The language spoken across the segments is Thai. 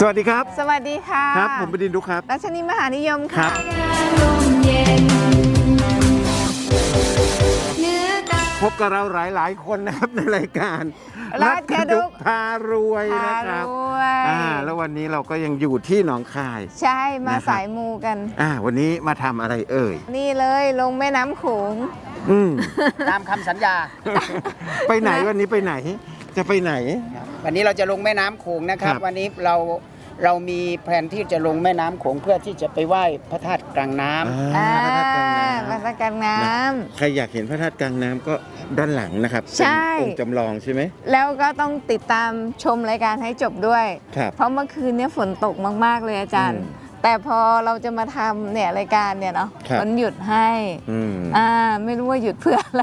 สวัสดีครับ สวัสดีค่ะครับ ผมบดินทร์ดุกครับ รัชนีมหานิยมครัค่ะบลมเย็นเนื้อกายพบกับเราหลายหลายๆคนนะครับในรายการรัฐกระดุก พารวยพานะครับรวยอ่าแล้ววันนี้เราก็ยังอยู่ที่หนองคาย ใช่มานะครับ สายมูกัน อ่าวันนี้มาทำอะไรเอ่ย นี่เลยลงแม่น้ำโขง อืม ตามคำสัญญา ไปไหนวันนี้ไปไหน จะไปไหน วันนี้เราจะลงแม่น้ำโขงนะครับ ครับวันนี้เราเรามีแผนที่จะลงแม่น้ำโขงเพื่อที่จะไปไหว้พระธาตุกลางน้ำอ่าอ่าพระธาตุกลางน้มาตะกันน้ำ ใครอยากเห็นพระธาตุกลางน้ำก็ด้านหลังนะครับใช่ เป็นองค์จำลองใช่ไหมำแล้วก็ต้องติดตามชมรายการให้จบด้วย ครับ เพราะเมื่อคืนเนี้ฝนตกมาก ๆ เลยอาจารย์ อืม แต่พอเราจะมาทำเนี่ยรายการเนี่ยเนาะครับ มันหยุดให้อืมอ่าไม่รู้ว่าหยุดเพื่ออะไร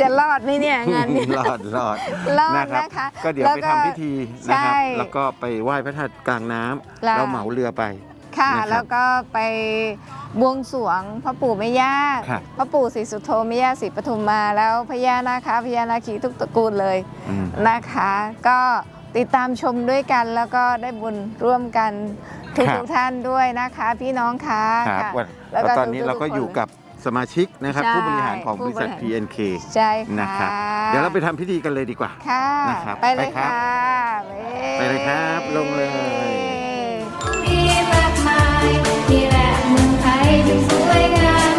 จะรอดไหมเนี่ยงานเนี้รอดรอดรอดนะครับ นะคะก็เดี๋ยวแล้วไปก็ทำพิธีนะครับ ใช่แล้วก็ไปไหว้พระธาตุกลางน้ำแล้ว เราเหมาเรือไป ค่ะ นะครับแล้วก็ไปบวงสรวงพ่อปู่แม่ย่าครับพ่อปู่ศรีสุโธแม่ย่าศรีปทุมมาแล้วพญานาคาพญานาคีทุกตระกูลเลยอืม นะคะ ก็ติดตามชมด้วยกันแล้วก็ได้บุญร่วมกัน ทุกครับ ทุกท่านด้วยนะคะ พี่น้องคะครับค่ะวันแล้วแล้วก็ตอนนี้ทุกๆเราก็คนอยู่กับสมาชิกนะครับ ใช่ผู้บริหารของบริษัท ผู้บริหาร PNK ใช่นะค่ะครับเดี๋ยวเราไปทำพิธีกันเลยดีกว่า ค่ะนะครับไปเลยไปครับค่ะไปเลยครับลงเลย มีมากมายนี่แหละเมืองไทยดูสวยงาม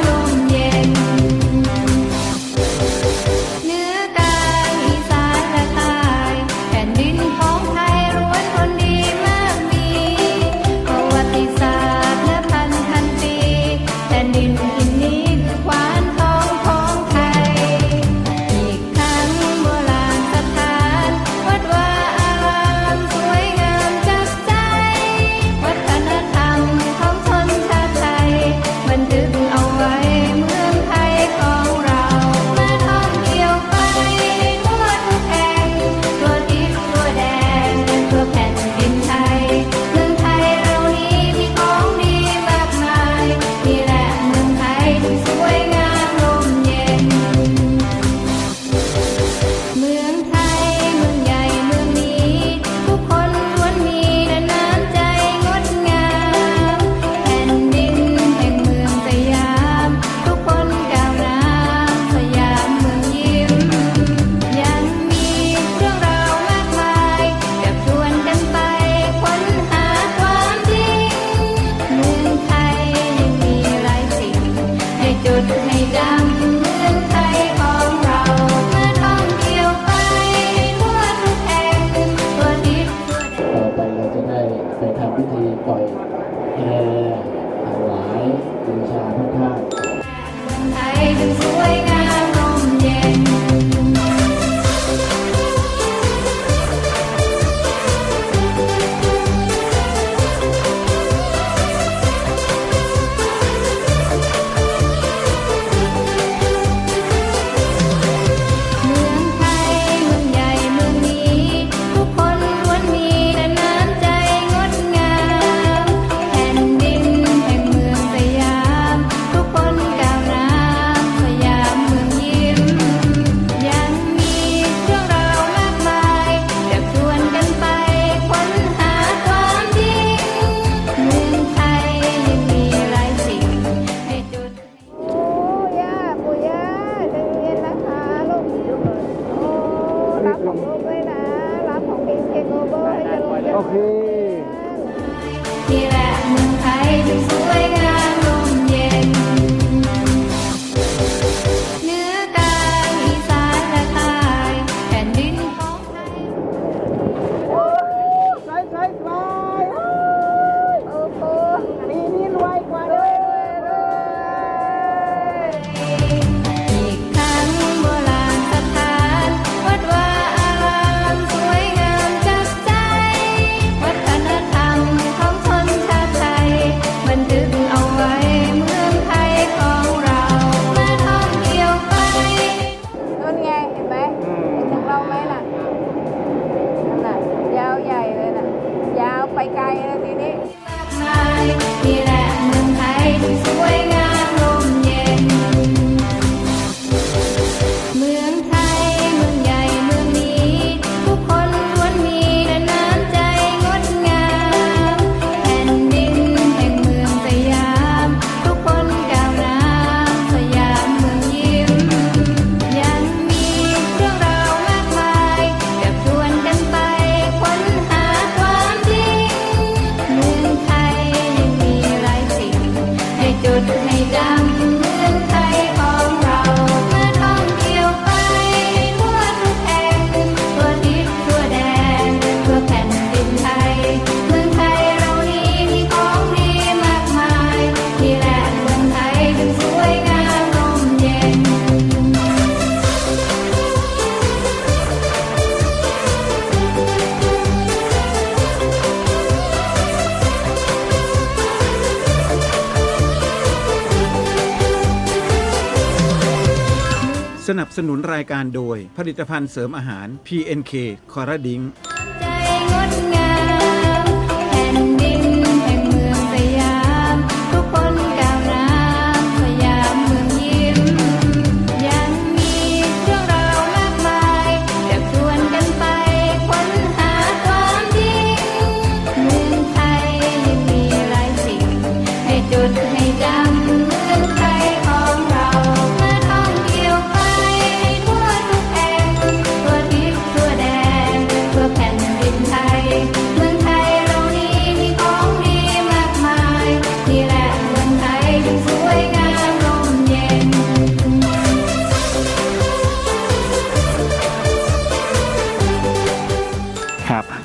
ายการโดยผลิตภัณฑ์เสริมอาหาร PNK คอร์ดิงใจง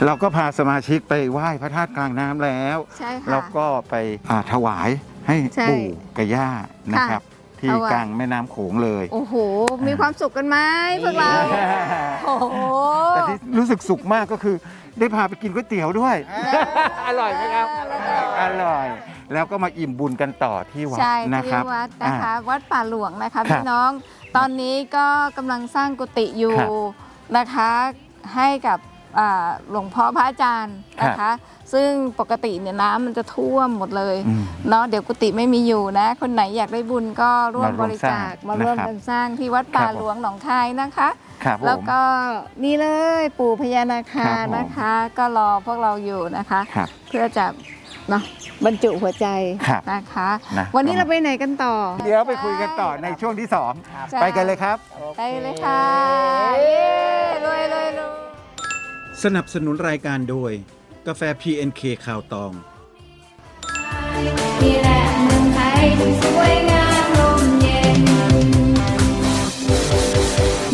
เราก็พาสมาชิกไปไหว้พระธาตุกลางน้ำแล้ว ใช่ค่ะ แล้วก็ไปอ่าถวายให้ใช่ปู่กับย่านะครับ ที่ถวาย กลางแม่น้ำโขงเลย โอ้โห มีความสุขกันไหมพวกเรา โอ้โห แต่ที่รู้สึกสุขมากก็คือได้พาไปกินก๋วยเตี๋ยวด้วย อร่อยไหมครับ อร่อย แล้วก็มาอิ่มบุญกันต่อที่วัดใช่นะคที่รับวัดนะคะอ่าวัดป่าหลวงนะคะครับพี่น้องตอนนี้ก็กำลังสร้างกุฏิอยู่ครับนะคะ ให้กับอ่า หลวงพ่อพระอาจารย์นะครัคะบซึ่งปกติเนี่ยน้ำมันจะท่วมหมดเลยอืมเนาะเดี๋ยวกุฏิไม่มีอยู่นะ คนไหนอยากได้บุญก็ร่วมมาร่บวมริสร้าจางคมาร่วมนะครับกันสร้างที่วัดป่าครับผมหลวงหนองคายนะคะครับผมแล้วก็นี่เลยปู่พญานาคาครับผมนะคะ ก็รอพวกเราอยู่นะคะครับเพื่อจะเนาะบรรจุหัวใจครับนะคะนะวันนี้เราไปไหนกันต่อ เดี๋ยวไปคุยกันต่อในช่วงที่สองใช่ไปกันเลยครับ ไปเลยค่ะเย้รวยรวยรวย สนับสนุนรายการโดย กาแฟ PNK ข่าวตอง นี่แหละเมืองไทยที่สวยงามลมเย็น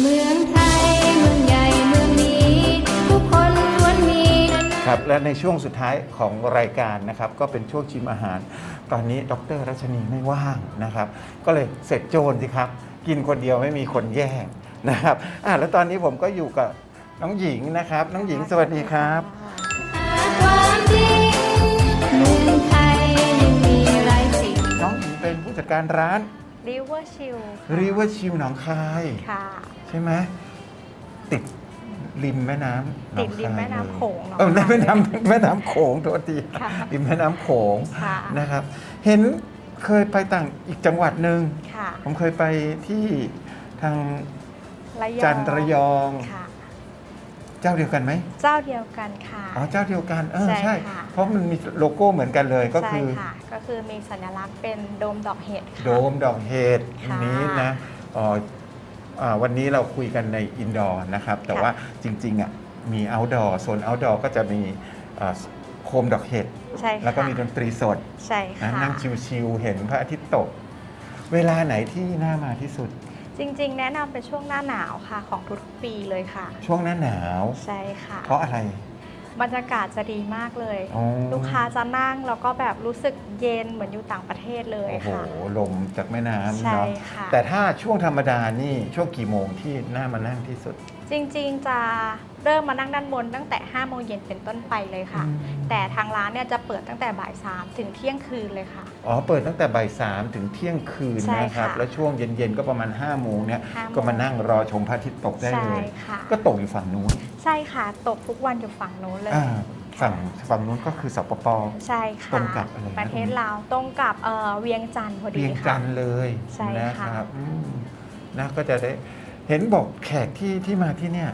เมืองไทยเมืองใหญ่เมืองนี้ ทุกคนล้วนมีครับและในช่วงสุดท้ายของรายการนะครับก็เป็นช่วงชิมอาหาร ตอนนี้ดรรัชนีไม่ว่างนะครับ ก็เลยเสร็จโจรสิครับ กินคนเดียวไม่มีคนแย่งนะครับอะแล้วตอนนี้ผมก็อยู่กับ น้องหญิงนะครับ น้องหญิงสวัสดีครับหาความจริงเมืองไทยยังมีหลายสิ่ง น้องหญิงเป็นผู้จัดการร้านริเวอร์ชิลริเวอร์ชิวหนองคาย ค่ะ ใช่ไหมติดริมแม่น้ำหนติองดริมคายแม่น้ำเลยโขงเนาะเออแม่น้ำแม่น้ำโขงโทษทีค่ะริมแม่น้ำโขงค่ะ นะครับ เห็นเคยไปต่างอีกจังหวัดหนึ่งค่ะผมเคยไปที่ทางระยองจันทร์ระยอง ค่ะ เจ้าเดียวกันไหมเจ้าเดียวกันค่ะ อ๋อเจ้าเดียวกันเออใช่ ใช่ค่ะ เพราะมันมีโลโก้เหมือนกันเลยก็ใช่คือค่ะ ก็คือมีสัญลักษณ์เป็นโดมดอกเห็ดค่ะ โดมดอกเห็ดค่ะนี้นะอ๋ออ่าวันนี้เราคุยกันในอินดอร์นะครับ แต่ค่ะ ว่าจริงๆอะมีเอาท์ดอร์โซนเอาท์ดอร์ก็จะมีอ่าโคมดอกเห็ดใช่ค่ะแล้วก็มีดนตรีสดใช่นะค่ะนั่งชิวๆเห็นพระอาทิตย์ตก เวลาไหนที่น่ามาที่สุด จริงๆ แนะนำเป็นช่วงหน้าหนาวค่ะ ของทุกๆปีเลยค่ะ ช่วงหน้าหนาว ใช่ค่ะ เพราะอะไรบรรยากาศจะดีมากเลย อ๋อลูกค้าจะนั่งแล้วก็แบบรู้สึกเย็นเหมือนอยู่ต่างประเทศเลยโอ้โหค่ะ ลมจากแม่น้ำใช่เนาะค่ะ แต่ถ้าช่วงธรรมดานี่ช่วงกี่โมงที่น่ามานั่งที่สุด จริงๆจะ เริ่มมานั่งด้านบนตั้งแต่5โมงเย็นเป็นต้นไปเลยค่ะอืมแต่ทางร้านเนี่ยจะเปิดตั้งแต่บ่าย3ถึงเที่ยงคืนเลยค่ะ อ๋อ เปิดตั้งแต่บ่ายสามถึงเที่ยงคืนใช่นะครับค่ะแล้วช่วงเย็นๆ ก็ประมาณ5้าโมงเนี่ยห้าโมง ก็มานั่งรอชมพระอาทิตย์ตกได้ใช่เลย ค่ะ ก็ตกอยู่ฝั่งนู้นใช่ค่ะ ตกทุกวันอยู่ฝั่งนู้นเลย อ่าฝั่งฝั่งนู้นก็คือสปป ใช่ค่ะตรงกับอะไรนะ ประเทศลาวตรงกับเอ่อเวียงจันทร์พอดีเรียงค่ะจันทร์เลยใช่นะค่ะ ครับอืมนะก็จะได้เห็นบอกแขกที่ที่มาที่เนี่ย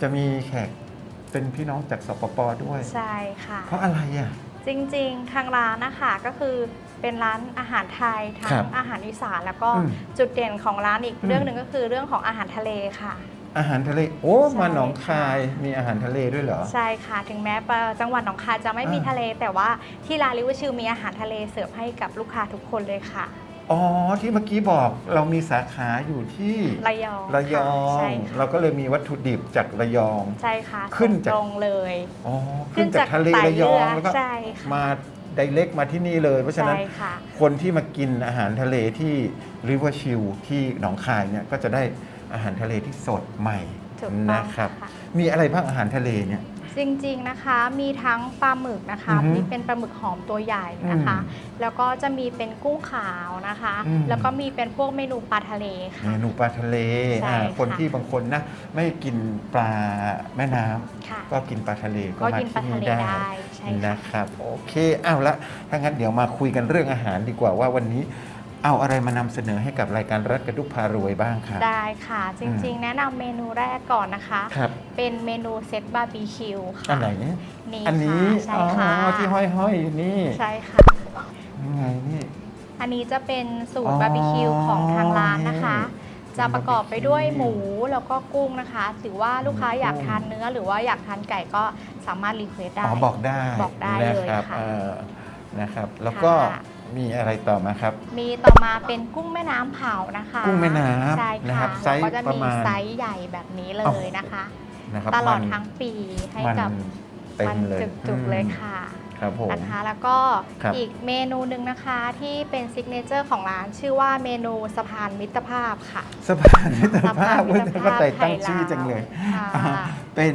จะมีแขกเป็นพี่น้องจากสปปด้วย ใช่ค่ะ เพราะอะไรอะ จริงๆ ทางร้านนะคะก็คือเป็นร้านอาหารไทยทั้ครังบอาหารอีสานแล้วก็อืมจุดเด่นของร้านอีกอืม เรื่องหนึ่งก็คือเรื่องของอาหารทะเลค่ะ อาหารทะเล โอ้ ใช่ มาหนองคายค่ะมีอาหารทะเลด้วยเหรอ ใช่ค่ะถึงแม้ปะจังหวัดหนองคายจะไม่มีอ่า ทะเล แต่ว่าที่ร้านลิเวอร์ชิลมีอาหารทะเลเสิร์ฟให้กับลูกค้าทุกคนเลยค่ะ อ๋อที่เมื่อกี้บอกเรามีสาขาอยู่ที่ระยองระยอค่ะใช่งค่ะ เราก็เลยมีวัตถุดิบจากระยอง ใช่ค่ะขึ้นจากตรงๆเลย อ๋อขึ้นจากทะเลไต่ระยองเรือแล้วก็ใช่ค่ะมาไดเล็กมาที่นี่เลย เพราะฉะนั้นใช่ค่ะ คนที่มากินอาหารทะเลที่ริเวอร์ชิลที่หนองคายเนี่ยก็จะได้อาหารทะเลที่สดใหม่ถูกต้องนะครับ ค่ะ มีอะไรบ้างอาหารทะเลเนี่ย จริงๆนะคะมีทั้งปลาหมึกนะคะอือฮึมีเป็นปลาหมึกหอมตัวใหญ่นะคะอืมแล้วก็จะมีเป็นกุ้งขาวนะคะ อืม แล้วก็มีเป็นพวกเมนูปลาทะเลเมค่ะ นูปลาทะเลใช่อ่าค่ะ คนที่บางคนนะไม่กินปลาแม่น้ำค่ะ ก็กินปลาทะเลก็ก็มากินปลาที่ทะนี่เลได้ ได้ใช่ค่ะ นะครับ โอเคเอาละถ้างั้นเดี๋ยวมาคุยกันเรื่องอาหารดีกว่าว่าวันนี้ เอาอะไรมานำเสนอให้กับรายการรัฐกระดุกพารวยบ้างครับได้ค่ะ จริงๆ แนะนำเมนูแรกก่อนนะคะ ครับ เป็นเมนูเซตบาร์บีคิวค่ะอันไหนเนี่ยนี่อันนี้ค่ะอ๋ใช่ค่ะอที่ห้อยๆอยู่นี่ใช่ค่ะ ยังไงนี่ อันนี้จะเป็นสูอ๋ตรอบาร์บีคิวของทางร้านนะคะนี่จะประกอบไปด้วยหมูแล้วก็กุ้งนะคะถือว่าลูกค้าอยากกุ้งทานเนื้อหรือว่าอยากทานไก่ก็สามารถรีเควสได้ อ๋อบอกได้บอกได้นะเลยครับค่ะ เอ่อนะครับ แล้วก็ค่ะ มีอะไรต่อมาครับ มีต่อมาเป็นกุ้งแม่น้ำเผานะคะกุ้งแม่น้ำใช่นะคค่ะรับไซส์แล้วก็จะประมีมาณไซส์ใหญ่แบบนี้เลอ้าวยนะคะ นะครับตลอดมันทั้งปีให้มันกับเต็มมันเลยจุกๆเลยอืมค่ะ ครับผม นะคะแล้วก็ครับ อีกเมนูหนึ่งนะคะที่เป็นซิกเนเจอร์ของร้านชื่อว่าเมนูสะพานมิตรภาพค่ะ สะพานมิตรภาพสะพานมิตรภาพ ก็แต่ตั้งไทยลาวชื่อจังเลยค่ะอ่าเป็น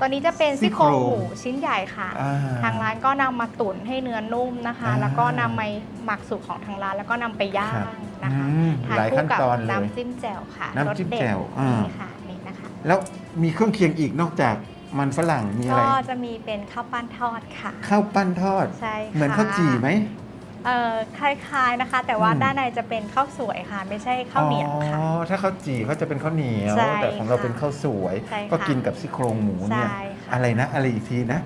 ตัวนี้จะเป็นซี่ซี่โคโครรงงหมูชิ้นใหญ่ค่ะ อ่าทางร้านก็นำมาตุ๋นให้เนื้อนุ่มนะคะ อ่าแล้วก็นำมาหมักสูตรของทางร้านแล้วก็นำไปย่าครับงนะคะอืมทานหลายขั้คู่นกับตอนเลยน้ำจิ้มแจ่วค่ะน้ำจิ้มรสเด็ดแจ่วอ่า นี่นี่ค่ะนี่นะคะ แล้วมีเครื่องเคียงอีกนอกจาก มันฝรั่งมีอะไรก็จะมีเป็นข้าวปั้นทอดค่ะ ข้าวปั้นทอด ใช่ค่ะเหมือนข้าวจี่ไหมเอ่อคล้ายๆนะคะ แต่ว่าอืมด้านในจะเป็นข้าวสวยค่ะ ไม่ใช่ข้าวเหนียวค่ะ อ๋อถ้าข้าวจี่เขาจะเป็นข้าวเหนียว ใช่แต่ของเราค่ะเป็นข้าวสวย ใช่ค่ะก็กินกับซี่โครงหมูเนี่ย ใช่ค่ะ อะไรนะ อะไรอีกทีนะ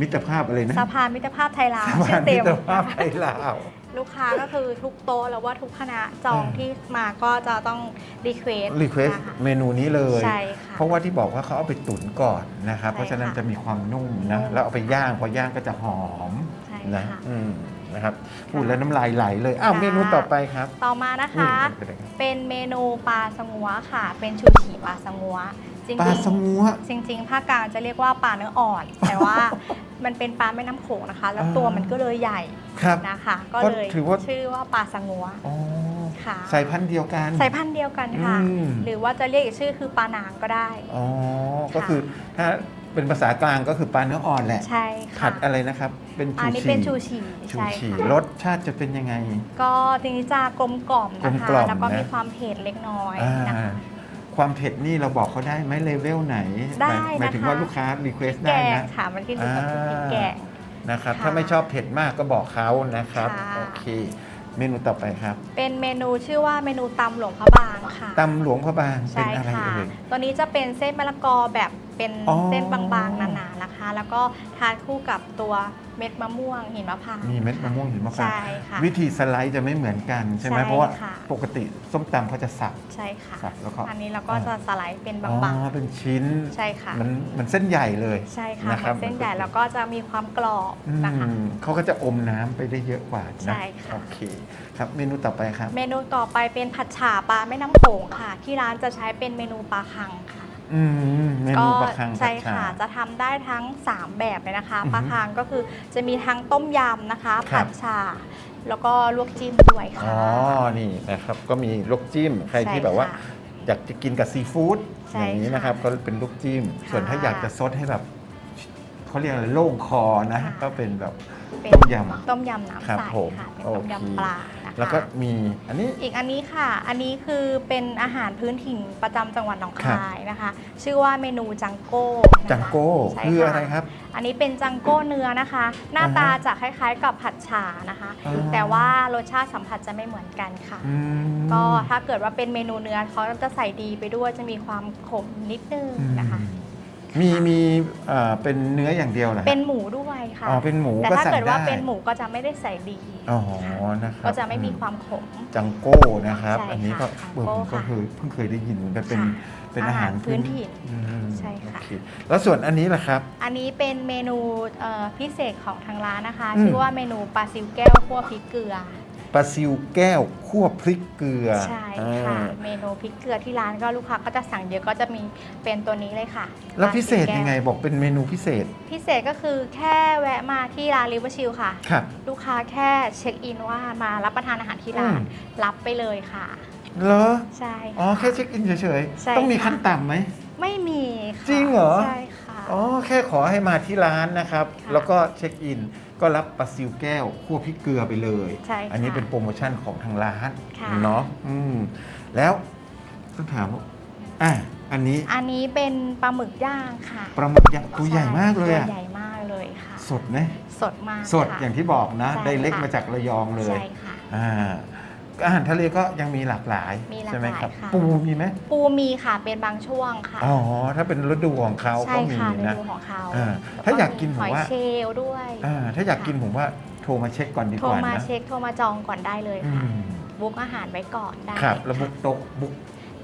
มิตรภาพอะไรนะสะพานมิตรภาพไทยลาวสะชื่พาอนเต็มิมตรภาพไทยลาว ลูกค้าก็คือทุกโต๊ะแล้วว่าทุกคณะจองเออที่มาก็จะต้องรีเควสรีเควสเมนูนี้เลย ใช่ค่ะ เพราะว่าที่บอกว่าเขาเอาไปตุ๋นก่อนนะครับใช่เพราะฉะนั้นค่ะจะมีความนุ่มนะนุ่มแล้วเอาไปย่างพอย่างก็จะหอมใช่นะค่ะอืมนะครับพูดแล้วน้ำลายไหลเลย อ้าวค่ะเมนูต่อไปครับ ต่อมานะคะนี่เป็นอะไรครับเป็นเมนูปลาสงัวค่ะ เป็นชูชีปลาสงัว จริงปลาสงัว จริงๆ ภาคกลางจะเรียกว่าปลาเนื้ออ่อน แต่ว่ามันเป็นปลาแม่น้ำโขงนะคะ แล้วอ่าตัวมันก็เลยใหญ่ครับนะคะ ก็ก็เลยถือว่า ชื่อว่าปลาสงัวอ๋อค่ะสายพันธุ์เดียวกัน สายพันธุ์เดียวกันค่ะ อืม หรือว่าจะเรียกอีกชื่อคือปลานางก็ได้ อ๋อ ก็คือถ้าเป็นภาษากลางก็คือปลาเนื้ออ่อนแหละ ใช่ค่ะผัดอะไรนะครับ เป็นชูอันนี้ชีเป็นชูชีชูใช่ชีค่ะรสชาติจะเป็นยังไง ก็จริงๆจะกลมกล่อมนะกลมคะกล่อมแล้วก็นะ มีความเผ็ดเล็กน้อยอ่านะคะ ความเผ็ดนี่เราบอกเขาได้ไหมเลเวลไหนได้หมายหมายถึงนะคะ ว่าลูกค้ารีเควสแกได้งนะ ค่ะ มันขึ้นอยู่กับพริกแกง นะครับ ค่ะถ้าไม่ชอบเผ็ดมากก็บอกเขานะครับ ค่ะ โอเค เมนูต่อไปครับเป็นเมนูชื่อว่าเมนูตำหลวงพระบางค่ะ ตำหลวงพระบางเป็นใช่อะไรค่ะ เอ่ย ตัวนี้จะเป็นเส้นมะละกอแบบเป็นอ๋อ เส้นบางๆหนาๆนะคะ แล้วก็ทานคู่กับตัวเม็ดมะม่วงหินมะพร้าวมีเม็ดมะม่วงหินมะพร้าวใช่ค่ะวิธีสไลด์จะไม่เหมือนกันใช่ไหมใช่เพราะว่าค่ะ ปกติส้มตำเขาจะสับ ใช่ค่ะ สับแล้วก็ อันนี้เราก็จะสไลด์เป็นอ๋บางอเป็นชิ้นๆ ใช่ค่ะ มันมันเส้นใหญ่เลยใช่ค่ะนะเหครัมืบอนเส้นใหญ่แล้วก็จะมีความกรอบอืมนะคะ เขาก็จะอมน้ำไปได้เยอะกว่านะใช่ค่ะ โอเคครับเมนูต่อไปครับ เมนูต่อไปเป็นผัดฉ่าปลาแม่น้ำโขงค่ะ ที่ร้านจะใช้เป็นเมนูปลาคังค่ะ อืมเมนูปลาคังใช่ผัดฉ่าค่ะ จะทำได้ทั้ง 3 แบบเลยนะคะอือฮึปลาคังก็คือจะมีทั้งต้มยำนะคะ ครัผัดฉ่าแล้วก็ลวกจิ้มด้วยอ๋ค่ะ อ นี่นะครับ ก็มีลูกจิ้ม ใครใช่ที่แบบว่า ค่ะอยากจะกินกับซีฟู้ดใช่อย่างนี้นะครับ ก็เป็นลูกจิ้ม ค่ะส่วนถ้าอยากจะซดให้แบบเขาเรียกอะไรโล่งคอนะ ค่ะ ก็เป็นแบบเป็นต้มยำ ต้มยำน้ำครับใสผมค่ะเป็นต้มเค ยำปลา แล้วก็มีอันนี้ อีกอันนี้ค่ะ อันนี้คือเป็นอาหารพื้นถิ่นประจำจังหวัดหนองครับคายนะคะ ชื่อว่าเมนูจังโก้นะคะจังโก้ใช่คืออะไรครับ อันนี้เป็นจังโก้เนื้อนะคะ หน้าอ่าฮะตาจะคล้ายๆกับผัดฉ่านะคะ อ่า แต่ว่ารสชาติสัมผัสจะไม่เหมือนกันค่ะ อืม ก็ถ้าเกิดว่าเป็นเมนูเนื้อเขาจะใส่ดีไปด้วยจะมีความขมนิดนึงนะคะ อืม มีมีเอ่อเป็นเนื้ออย่างเดียวเหรอฮะเป็นหมูด้วยค่ะ อ๋อเป็นหมูแต่ก็ถ้าใส่เกิดว่าได้เป็นหมูก็จะไม่ได้ใส่ดีอ๋อค่ะนะครับก็จะไม่มีความขม จังโก้นะครับ ใช่อันนี้ก็ค่ะเออผมจังโก้ก็ค่ะเคยเพิ่งเคยได้ยินเหมือนกันเป็นค่ะเป็นอาหารอาหารพื้นถิ่นอืมใช่ค่ะ โอเแล้วส่วนอันนี้ล่ะครับ อันนี้เป็นเมนูเอ่อพิเศษของทางร้านนะคะ อืม ชื่อว่าเมนูปลาซิวแก้วคั่วพริกเกลือ ปลาซิวแก้วคั่วพริกเกลือใช่อ่าค่ะเมนูพริกเกลือที่ร้านก็ลูกค้าก็จะสั่งเยอะก็จะมีเป็นตัวนี้เลยค่ะแล้วปาพิเศษซิวแก้วยังไงบอกเป็นเมนูพิเศษพิเศษก็คือแค่แวะมาที่ร้านริเวอร์ชิลค่ะ ครับ ลูกค้าแค่เช็คอินว่ามารับประทานอาหารที่ร้าน อืม รับไปเลยค่ะ เหรอใช่อ๋อค่ะแค่เช็คอินเฉยใช่ๆ ต้องมีค่ะ ขั้นต่ำไหม ไม่มีค่ะจริงเหรอ ใช่ค่ะ อ๋อแค่ขอให้มาที่ร้านนะครับ ค่ะ แล้วก็เช็คอิน ก็รับปลาซิวแก้วคั่วพริกเกลือไปเลย ใช่ค่ะอันี้เป็นโปรโมชั่นของทางร้านค่ะ เนาะอืมแล้วต้องถามว่าอะอันนี้อันนี้เป็นปลาหมึกย่างค่ะปลาหมึกยักษ์ตัวใหญ่มากเลยตัวอะใหญ่มากเลยค่ะ สดไหมสดมากสดค่ะ อย่างที่บอกนะ ใช่ได้เล็กค่ะ มาจากระยองเลย ใช่ค่ะ อ่า อาหารทะเลก็ยังมีหลากหลายมีหลากใช่ไหมครับหลายค่ะ ปูมีไหมปูมีค่ะเป็นบางช่วงค่ะ อ๋อถ้าเป็นฤดูของเขาใช่ก็มีค่ะเมนะ นูของเขาอ่าแล้วถ้าอยากกินหผมอยว่า เชลล์ด้วย อ่าถ้าอยากกินผมว่าโทรมาเช็คก่อนดีโทรกว่ามานะเช็คโทรมาจองก่อนได้เลยอืค่ะมบุ๊กอาหารไว้ก่อนได้ครับค่ะแล้วบุกโต๊ะบุก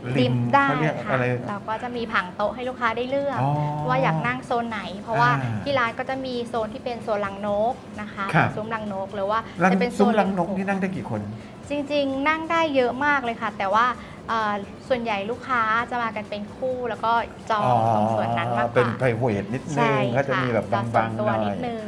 ริริมมได้เขาเรียกค่ะอะไร เราก็จะมีผังโต๊ะให้ลูกค้าได้เลือก อ๋อว่าอยากนั่งโซนไหน เพราะว่าอ่าที่ร้านก็จะมีโซนที่เป็นโซนลังนกนะคะครับ ซุ้มลังนกหรือว่าลังจะเป็นโซซุ้มนลังนกนี่นั่งได้กี่คน จริง ๆ นั่งได้เยอะมากเลยค่ะ แต่ว่าเอ่อส่วนใหญ่ลูกค้าจะมากันเป็นคู่แล้วก็จองตรงส่วนนั้นมากกเป็นว่าไพรเวทนิดนึใช่งก็จะมีแบบค่ะบางจอๆส่วนหตัวน่นิอยดนึง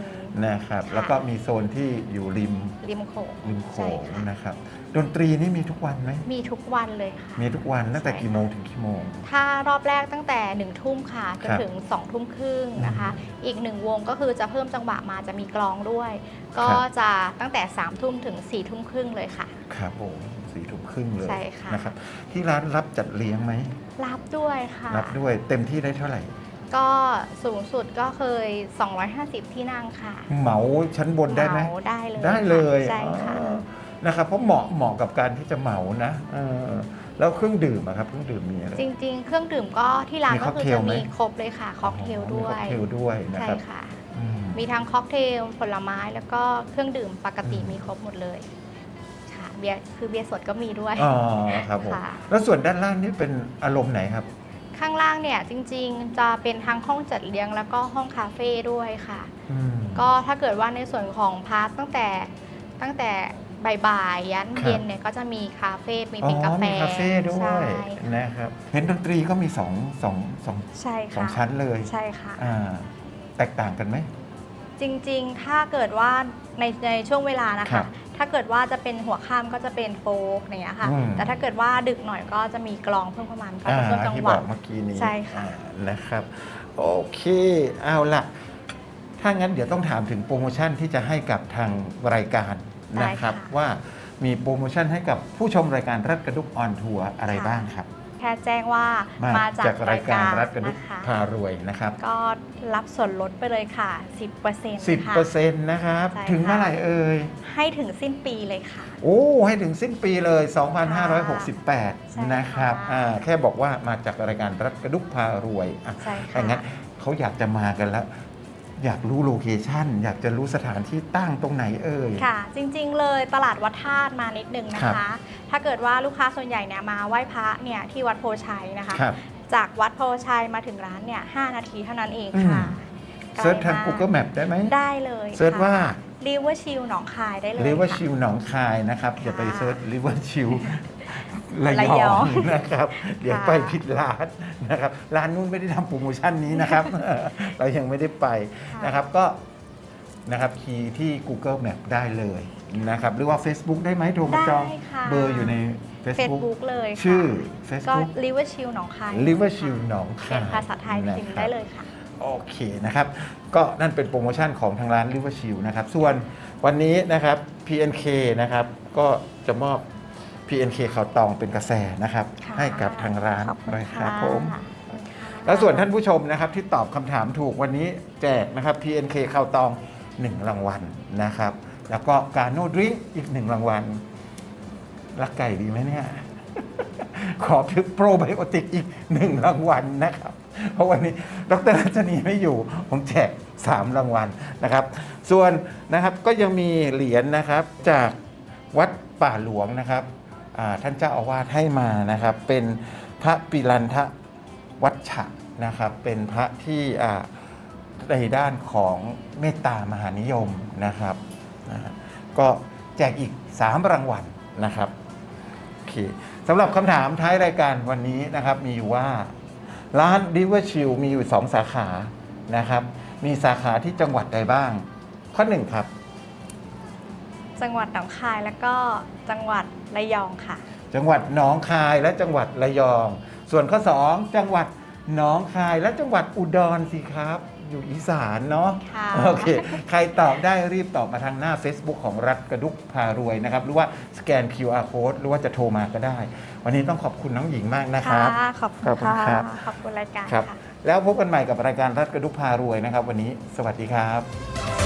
นะครับ ค่ะ แล้วก็มีโซนที่อยู่ริมริมโขงริมโขใช่งค่ะ นะครับดนตรีนี่มีทุกวันไหม มีทุกวันเลยค่ะ มีทุกวันตั้งแต่ใช่กี่โมงถึงกี่โมง ถ้ารอบแรกตั้งแต่1นึ่ทุ่มค่ะจนครับถึง2องทุ่มครึ่งนะคะ อีกหนึ่งวงก็คือจะเพิ่มจังหวะมาจะมีกลองด้วย ก็ครับจะตั้งแต่3ามทุ่มถึง4ี่ทุ่มครึ่งเลยค่ะ ครับผมสี่ทุ่มครึ่งเลยใช่ค่ะนะครับ ที่ร้านรับจัดเลี้ยงไหม รับด้วยค่ะ รับด้วยเต็มที่ได้เท่าไหร่ก็สูงสุดก็เคย 250 ที่นั่งค่ะ เหมาชั้นบนได้ไหมเาได้เลย ได้เลยค่ะใช่ค่ะอ๋อ นะครับเพราะเหมาะเหมาะกับการที่จะเหมานะเออแล้วเครื่องดื่มอะครับเครื่องดื่มมีอะไร จริง ๆ เครื่องดื่มก็ที่ร้านมีก็ค็อกคือเทลจะไหม มีครบเลยค่ะค็อกเทลด้วยมีค็อกเทลด้วยนะใช่ครับค่ะ อืม มีทั้งค็อกเทลผลไม้แล้วก็เครื่องดื่มปกติอืม มีครบหมดเลยค่ะเบียร์คือเบียร์สดก็มีด้วย อ๋อครับผมค่ะ แล้วส่วนด้านล่างนี่เป็นอารมณ์ไหนครับ ข้างล่างเนี่ยจริงๆ จะเป็นทั้งห้องจัดเลี้ยงแล้วก็ห้องคาเฟ่ด้วยค่ะ อืมก็ถ้าเกิดว่าในส่วนของพาร์ทตั้งแต่ตั้งแต่ บ่ายๆยันครับ เย็นเนี่ยก็จะมีคาเฟ่มีเป็นกาแฟมีคาเฟ่ด้วใช่ยนะครับเห็นดนตรีก็มีสองสองสองใช่สองค่ะชั้นเลยใช่ค่ะ อ่าแตกต่างกันไหม จริงๆ ถ้าเกิดว่าในในช่วงเวลานะครัคะ บถ้าเกิดว่าจะเป็นหัวค่ำก็จะเป็นโฟกอย่างเงี้ยค่ะ อืม แต่ถ้าเกิดว่าดึกหน่อยก็จะมีกลองเพิ่มเข้ามาก็อ่าจะเพิ่มจังที่หบวะ อกเมื่อกี้นี้ใช่ค่ะ อ่านะครับ โอเค เอาละถ้างั้นเดี๋ยวต้องถามถึงโปรโมชั่นที่จะให้กับทางรายการ นะครับว่ามีโปรโมชั่นให้กับผู้ชมรายการรัฐกระดุกออนทัวร์อะไรบ้างครับ แค่แจ้งว่ามามาจากจากรายการรัฐกระดุกนะคะพารวยนะครับ ก็รับส่วนลดไปเลยค่ะ 10%สิบค่ะเปอร์เซ็นต์นะครับ ใช่ถึงค่ะเมื่อไหร่เอ่ย ให้ถึงสิ้นปีเลยค่ะ โอ้ ให้ถึงสิ้นปีเลย ใช่2568 นะครับค่ะอ่าแค่บอกว่ามาจากรายการรัฐกระดุกพารวยอะใช่ถ้าค่ะงั้นเขาอยากจะมากันแล้ว อยากรู้โลเคชั่นอยากจะรู้สถานที่ตั้งตรงไหนเอ่ย ค่ะ จริงๆ เลยตลาดวัดธาตุมานิดนึงนะครัคะ บ ถ้าเกิดว่าลูกค้าส่วนใหญ่เนี่ยมาไหว้พระเนี่ยที่วัดโพชัยนะคะ ครับ จากวัดโพชัยมาถึงร้านเนี่ย5นาทีเท่านั้นเองค่ะอืมเซิร์ชทางไกลม Google Map ได้ไหม ได้เลยเซิร์ชว่ารีเวอร์ชิลหนองคายได้เลยริเวอร์ค่ะชิลหนองคายนะครับ อย่าไปค่ะเซิร์ชริเวอร์ชิล ระระยยอองงนะครับ เดี๋ยวค่ะไปผิดร้านนะครับ ร้านนู้นไม่ได้ทำโปรโมชั่นนี้นะครับ เรายังไม่ได้ไปนะครับก็นะครับคีย์ที่ Google Map ได้เลยนะครับหรือว่า Facebook ได้ไหมโทรมาจองได้ค่ะ เบอร์อยู่ในเฟซ Facebook บุ๊กเลยค่ะชื่อ ก็ Facebook รีเวอร์ชิลหนองคายริเวอร์ชิลหนองคายเป็นภาษาไทยพิมพ์ได้เลยค่ะ โอเคนะครับ ก็นั่นเป็นโปรโมชั่นของทางร้าน River Shield นะครับ ส่วนวันนี้นะครับ PNK นะครับ ก็จะมอบ PNK ข่าวตองเป็นกระแสนะครับ ค่ะให้กับทางร้านขอบคุณนะคค่ะรับผมขอบคุณค่ะแล้วส่วนท่านผู้ชมนะครับที่ตอบคำถามถูกวันนี้แจกนะครับ PNK ข่าวตอง 1 รางวัลนะครับ แล้วก็การโนดริงอีก 1 รางวัลรักไก่ดีไหมเนี่ย ขอพิโปรไบโอติกอีกหนึ่งรางวัลนะครับ เพราะวันนี้ดรรัชนีไม่อยู่ ผมแจก 3 รางวัลนะครับ ส่วนนะครับก็ยังมีเหรียญนะครับจากวัดป่าหลวงนะครับอ่า ท่านเจ้าอาวาสให้มานะครับ เป็นพระปิรันทวัชชะนะครับ เป็นพระที่ในด้านของเมตตามหานิยมนะครับนะก็แจกอีก 3 รางวัลนะครับโอเคสำหรับคำถามท้ายรายการวันนี้นะครับ มีอยู่ว่าร้าน d i v e r Chill มีอยู่ 2 สาขานะครับ มีสาขาที่จังหวัดใดบ้าง ข้อ 1 ครับ จังหวัดหนองคายแล้วก็จังหวัดระยองค่ะ จังหวัดหนองคายและจังหวัดระยอง ส่วนข้อ 2 จังหวัดหน้องคายและจังหวัดอุดรสิครับ อยู่อีสานเนาะค่ะ โอเค ใครตอบได้รีบตอบมาทางหน้า Facebook ของรัฐกระดุกพารวยนะครับ หรือว่าสแกน QR code หรือว่าจะโทรมาก็ได้ วันนี้ต้องขอบคุณน้องหญิงมากนะครับค่ะขอบขอบคุคุณณครัค่ะบขอบคุณรายการครับ ค่ะ แล้วพบกันใหม่กับรายการรัฐกระดุกพารวยนะครับ วันนี้สวัสดีครับบ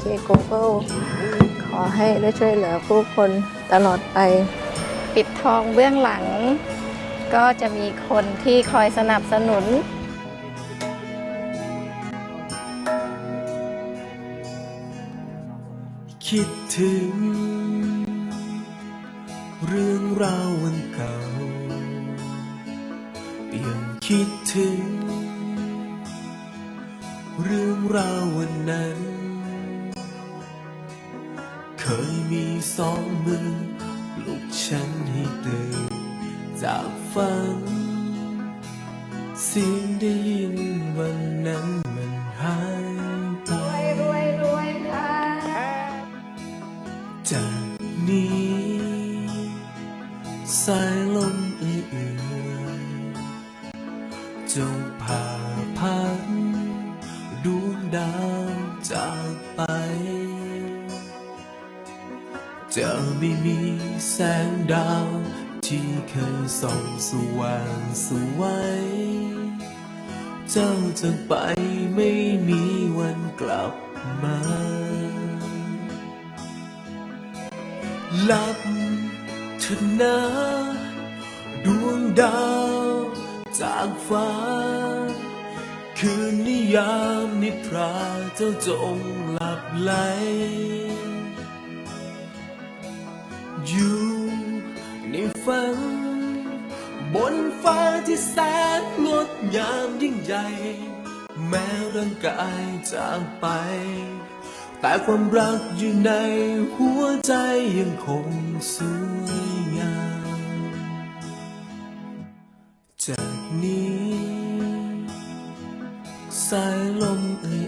เคโกเกิลขอให้ได้ช่วยเหลือผู้คนตลอดไป ปิดทองเบื้องหลัง ก็จะมีคนที่คอยสนับสนุนคิดถึง เรื่องราววันเก่ายังคิดถึง เรื่องราววันนั้น เคยมีสองมือปลุกฉันให้ตื่นจากฝันสิ่งได้ยินวันนั้นมันหายไปรวยรวยค่ะจากนี้ สายลมเอื่อยจงพาพันดวงดาว จะไม่มีแสงดาว ที่เคยส่องสว่างสวัยเจ้าจะไปไม่มีวันกลับมาหลับเถอะนะดวงดาวจากฟ้า คืนนิยามนิทราเจ้าจงหลับไหล ฝัน บนฟ้าที่แสนงดงามยิ่งใหญ่ แม้ร่างกายจากไป แต่ความรักอยู่ในหัวใจยังคงสวยงาม จากนี้ สายลมเอ่ย